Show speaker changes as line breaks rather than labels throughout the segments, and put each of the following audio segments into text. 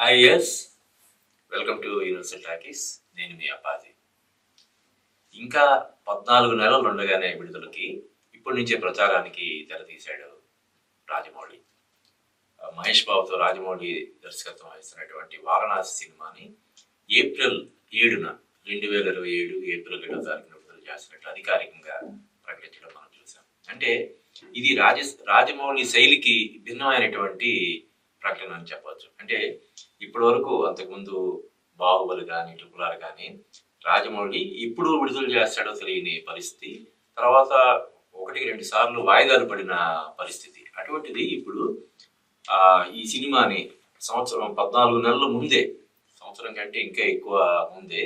Is welcome to universal talkies నేను మీ అప్పాజీ ఇంకా పద్నాలుగు నెలలు ఉండగానే విడుదలకి ఇప్పటి నుంచే ప్రచారానికి తెరతీశాడు రాజమౌళి. మహేష్ బాబుతో రాజమౌళి దర్శకత్వం వహిస్తున్నటువంటి వారణాసి సినిమాని ఏప్రిల్ ఏడున రెండు వేల ఇరవై ఏడు ఏప్రిల్ ఏడవ తారీఖున విడుదల చేస్తున్నట్లు అధికారికంగా ప్రకటించడం మనం చూసాం అంటే ఇది రాజ రాజమౌళి శైలికి భిన్నమైనటువంటి ప్రకటన అని చెప్పవచ్చు. అంటే ఇప్పటి వరకు అంతకుముందు బాహుబలి కానీ ట్రిపుల్ ఆర్ కానీ రాజమౌళి ఇప్పుడు విడుదల చేస్తాడో తెలియని పరిస్థితి. తర్వాత ఒకటికి రెండు సార్లు వాయిదాలు పడిన పరిస్థితి. అటువంటిది ఇప్పుడు ఈ సినిమాని సంవత్సరం పద్నాలుగు నెలల ముందే సంవత్సరం కంటే ఇంకా ఎక్కువ ముందే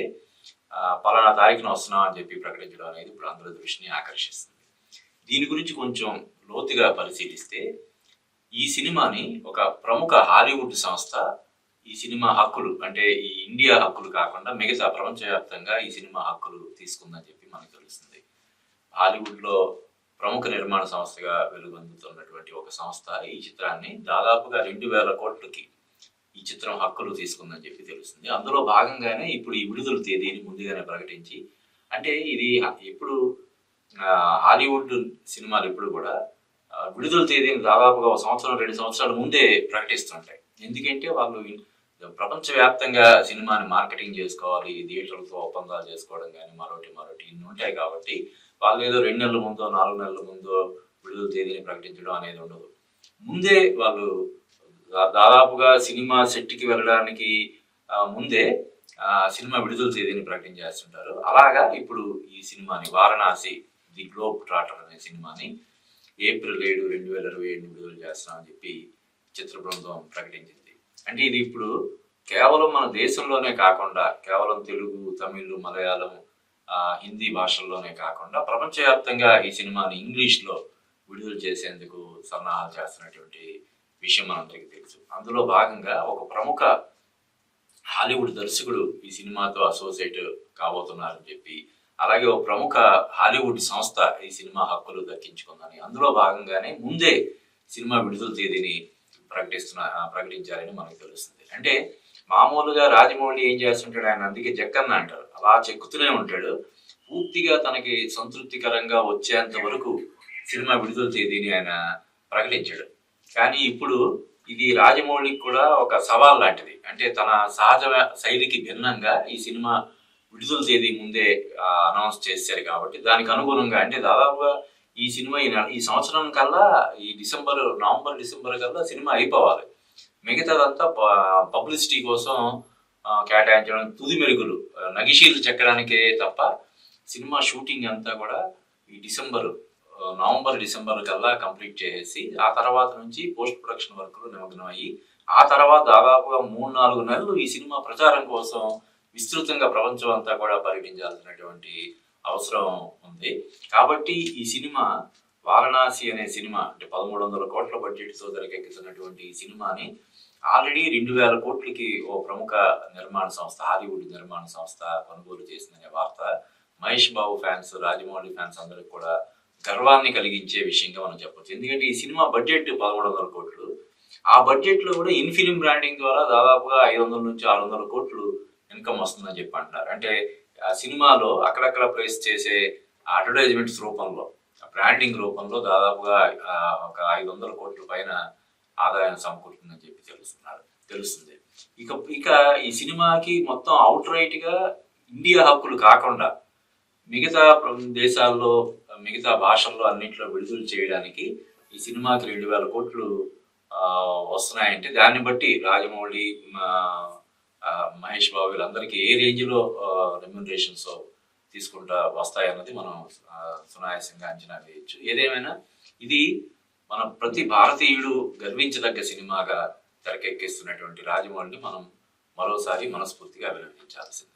పలానా తారీఖున వస్తున్నాం అని చెప్పి ప్రకటించడం అనేది ఇప్పుడు అందరి దృష్టిని ఆకర్షిస్తుంది. దీని గురించి కొంచెం లోతుగా పరిశీలిస్తే ఈ సినిమాని ఒక ప్రముఖ హాలీవుడ్ సంస్థ ఈ సినిమా హక్కులు అంటే ఈ ఇండియా హక్కులు కాకుండా మిగతా ప్రపంచవ్యాప్తంగా ఈ సినిమా హక్కులు తీసుకుందని చెప్పి మనకు తెలుస్తుంది. హాలీవుడ్లో ప్రముఖ నిర్మాణ సంస్థగా వెలుగొందుతున్నటువంటి ఒక సంస్థ ఈ చిత్రాన్ని దాదాపుగా రెండు వేల కోట్లకి ఈ చిత్రం హక్కులు తీసుకుందని చెప్పి తెలుస్తుంది. అందులో భాగంగానే ఇప్పుడు ఈ విడుదల తేదీని ముందుగానే ప్రకటించి అంటే ఇది ఎప్పుడు హాలీవుడ్ సినిమాలు ఇప్పుడు కూడా విడుదల తేదీని దాదాపుగా ఒక సంవత్సరం రెండు సంవత్సరాల ముందే ప్రకటిస్తుంటాయి. ఎందుకంటే వాళ్ళు ప్రపంచవ్యాప్తంగా సినిమాని మార్కెటింగ్ చేసుకోవాలి థియేటర్లతో ఒప్పందాలు చేసుకోవడం కానీ మరోటి మరోటి ఇన్ని ఉంటాయి కాబట్టి వాళ్ళు ఏదో రెండు నెలల ముందో నాలుగు నెలల ముందో విడుదల తేదీని ప్రకటించడం అనేది ఉండదు. ముందే వాళ్ళు దాదాపుగా సినిమా సెట్కి వెళ్ళడానికి ముందే సినిమా విడుదల తేదీని ప్రకటించేస్తుంటారు. అలాగా ఇప్పుడు ఈ సినిమాని వారణాసి ది గ్లోబ్ ట్రాటర్ అనే సినిమాని ఏప్రిల్ ఏడు రెండు వేల ఇరవై ఏడు విడుదల చేస్తున్నామని చెప్పి చిత్ర బృందం ప్రకటించింది. అంటే ఇది ఇప్పుడు కేవలం మన దేశంలోనే కాకుండా కేవలం తెలుగు తమిళ్ మలయాళం హిందీ భాషల్లోనే కాకుండా ప్రపంచవ్యాప్తంగా ఈ సినిమాని ఇంగ్లీష్లో విడుదల చేసేందుకు సన్నాహాలు చేస్తున్నటువంటి విషయం మనందరికీ తెలుసు. అందులో భాగంగా ఒక ప్రముఖ హాలీవుడ్ దర్శకుడు ఈ సినిమాతో అసోసియేట్ కాబోతున్నారని చెప్పి అలాగే ఒక ప్రముఖ హాలీవుడ్ సంస్థ ఈ సినిమా హక్కులు దక్కించుకుందని. అందులో భాగంగానే ముందే సినిమా విడుదల తేదీని ప్రకటిస్తున్న ప్రకటించారని మనకు తెలుస్తుంది. అంటే మామూలుగా రాజమౌళి ఏం చేస్తుంటాడు ఆయన అందుకే జక్కన్న అంటారు. అలా చెక్కుతూనే ఉంటాడు. పూర్తిగా తనకి సంతృప్తికరంగా వచ్చేంత వరకు సినిమా విడుదల తేదీని ఆయన ప్రకటించాడు. కానీ ఇప్పుడు ఇది రాజమౌళికి కూడా ఒక సవాల్ లాంటిది. అంటే తన సహజ శైలికి భిన్నంగా ఈ సినిమా విడుదల తేదీ ముందే అనౌన్స్ చేశారు కాబట్టి దానికి అనుగుణంగా అంటే దాదాపుగా ఈ సినిమా ఈ ఈ సంవత్సరం కల్లా ఈ డిసెంబర్ నవంబర్ డిసెంబర్ కల్లా సినిమా అయిపోవాలి. మిగతాదంతా పబ్లిసిటీ కోసం కేటాయించడం తుది మెరుగులు. నగిషీలు చెక్కడానికే తప్ప సినిమా షూటింగ్ అంతా కూడా ఈ డిసెంబర్ నవంబర్ డిసెంబర్ కల్లా కంప్లీట్ చేసేసి ఆ తర్వాత నుంచి పోస్ట్ ప్రొడక్షన్ వర్క్లు నిమగ్నం అయ్యి ఆ తర్వాత దాదాపుగా మూడు నాలుగు నెలలు ఈ సినిమా ప్రచారం కోసం విస్తృతంగా ప్రపంచం అంతా కూడా పర్యటించాల్సినటువంటి అవసరం ఉంది. కాబట్టి ఈ సినిమా వారణాసి అనే సినిమా అంటే పదమూడు వందల కోట్ల బడ్జెట్తో తెరకెక్కుతున్నటువంటి ఈ సినిమాని ఆల్రెడీ రెండు వేల కోట్లకి ఓ ప్రముఖ నిర్మాణ సంస్థ హాలీవుడ్ నిర్మాణ సంస్థ కొనుగోలు చేసిందనే వార్త మహేష్ బాబు ఫ్యాన్స్ రాజమౌళి ఫ్యాన్స్ అందరికి కూడా గర్వాన్ని కలిగించే విషయంగా మనం చెప్పొచ్చు. ఎందుకంటే ఈ సినిమా బడ్జెట్ పదమూడు వందల కోట్లు. ఆ బడ్జెట్లో కూడా ఇన్ఫిలిం బ్రాండింగ్ ద్వారా దాదాపుగా ఐదు వందల నుంచి ఆరు వందల కోట్లు ఇన్కమ్ వస్తుందని చెప్పి అంటున్నారు. అంటే సినిమాలో అక్కడక్కడ ప్లేస్ చేసే అడ్వర్టైజ్మెంట్స్ రూపంలో బ్రాండింగ్ రూపంలో దాదాపుగా ఒక ఐదు వందల కోట్ల పైన ఆదాయం సమకూరుతుందని చెప్పి తెలుస్తున్నారు తెలుస్తుంది. ఇక ఇక ఈ సినిమాకి మొత్తం అవుట్ రైట్గా ఇండియా హక్కులు కాకుండా మిగతా దేశాల్లో మిగతా భాషల్లో అన్నింటిలో విడుదల చేయడానికి ఈ సినిమాకి రెండు వేల కోట్లు వస్తున్నాయంటే దాన్ని బట్టి రాజమౌళి మహేష్ బాబు వీళ్ళందరికీ ఏ రేంజ్లో రెమ్యునరేషన్స్ తీసుకుంటా వస్తాయన్నది మనం సునాయాసంగా అంచనా వేయచ్చు. ఏదేమైనా ఇది మన ప్రతి భారతీయుడు గర్వించదగ్గ సినిమాగా తెరకెక్కిస్తున్నటువంటి రాజమౌళిని మనం మరోసారి మనస్ఫూర్తిగా అభినందించాల్సింది.